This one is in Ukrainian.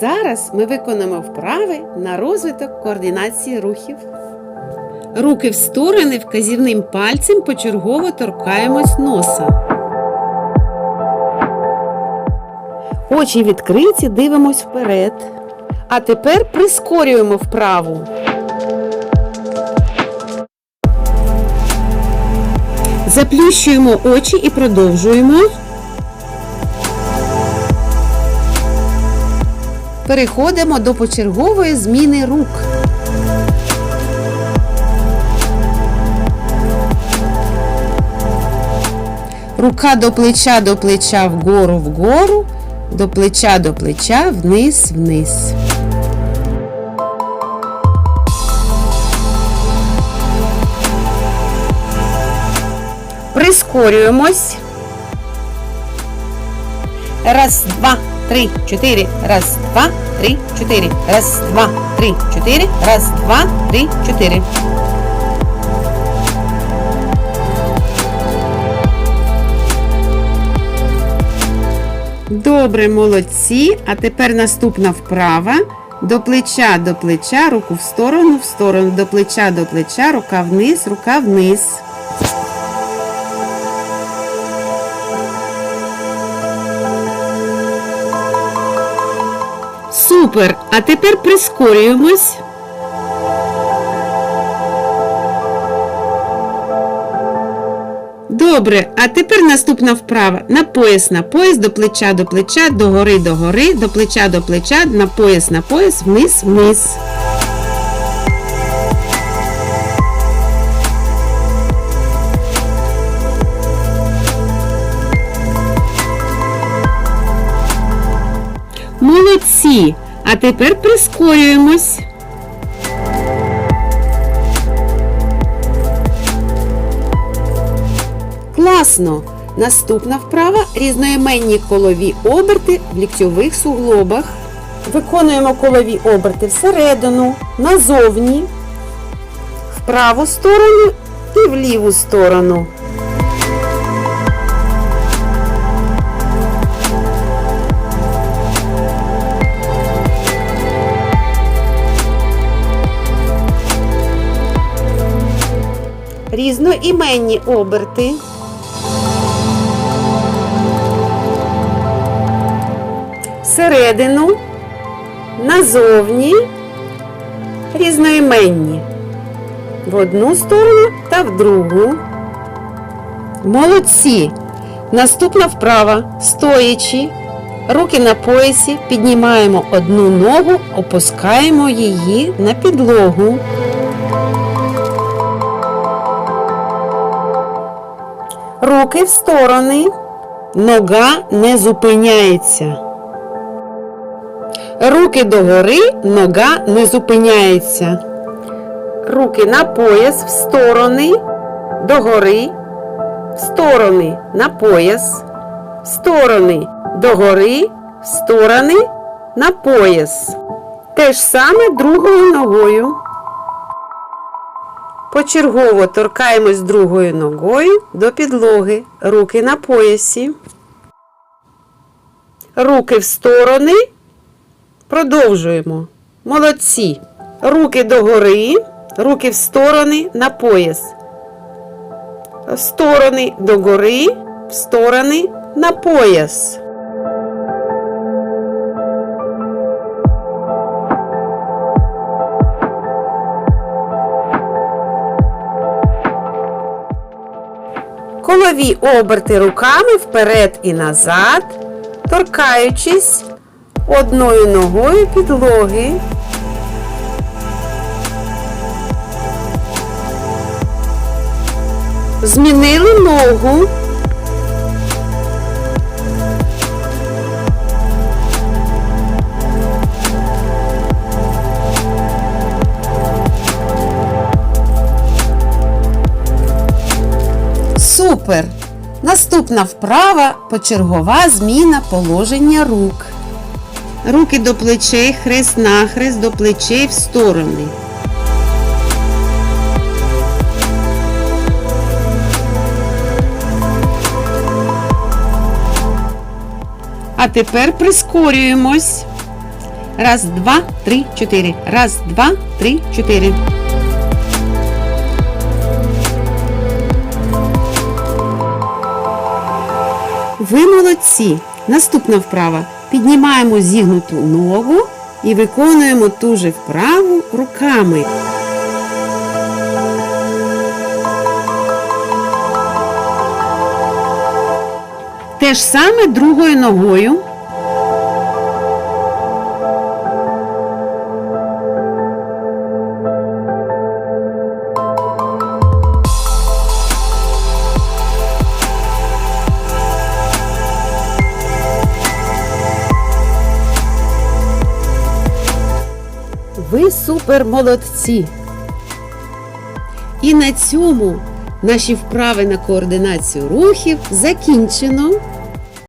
Зараз ми виконаємо вправи на розвиток координації рухів. Руки в сторони вказівним пальцем почергово торкаємось носа. Очі відкриті, дивимось вперед. А тепер прискорюємо вправу. Заплющуємо очі і продовжуємо. Переходимо до почергової зміни рук. Рука до плеча до плеча вгору вгору, до плеча до плеча вниз вниз. Прискорюємось. Раз, два, три, чотири. Раз, два, три, чотири. Раз, два, три, чотири. Раз, два, три, чотири. Добре, молодці. А тепер наступна вправа. До плеча до плеча, руку в сторону, в сторону, до плеча до плеча, рука вниз, рука вниз. Супер! А тепер прискорюємось. Добре, а тепер наступна вправа. На пояс на пояс, до плеча до плеча, до гори до гори, до плеча до плеча, на пояс на пояс, вниз, Молодці! А тепер прискорюємось. Класно! Наступна вправа різноіменні колові оберти в ліктьових суглобах. Виконуємо колові оберти всередину, назовні, в праву сторону і в ліву сторону. Різноіменні оберти. Всередину, назовні, різноіменні. В одну сторону та в другу. Молодці! Наступна вправа. Стоячи. Руки на поясі, піднімаємо одну ногу, опускаємо її на підлогу. Руки в сторони. Нога не зупиняється. Руки догори, нога не зупиняється. Руки на пояс в сторони, догори, в сторони на пояс, в сторони догори, в сторони на пояс. Те ж саме другою ногою. Почергово торкаємось другою ногою до підлоги. Руки на поясі. Руки в сторони. Продовжуємо. Молодці. Руки догори, руки в сторони на пояс. В сторони догори, в сторони на пояс. Колові оберти руками вперед і назад, торкаючись одною ногою підлоги. Змінили ногу. Супер! Наступна вправа почергова зміна положення рук. Руки до плечей, хрест нахрест, до плечей в сторони. А тепер прискорюємось. Раз, два, три, чотири. Раз, два, три, чотири. Ви молодці. Наступна вправа. Піднімаємо зігнуту ногу і виконуємо ту же вправу руками. Те ж саме другою ногою. Ви супер молодці! І на цьому наші вправи на координацію рухів закінчено.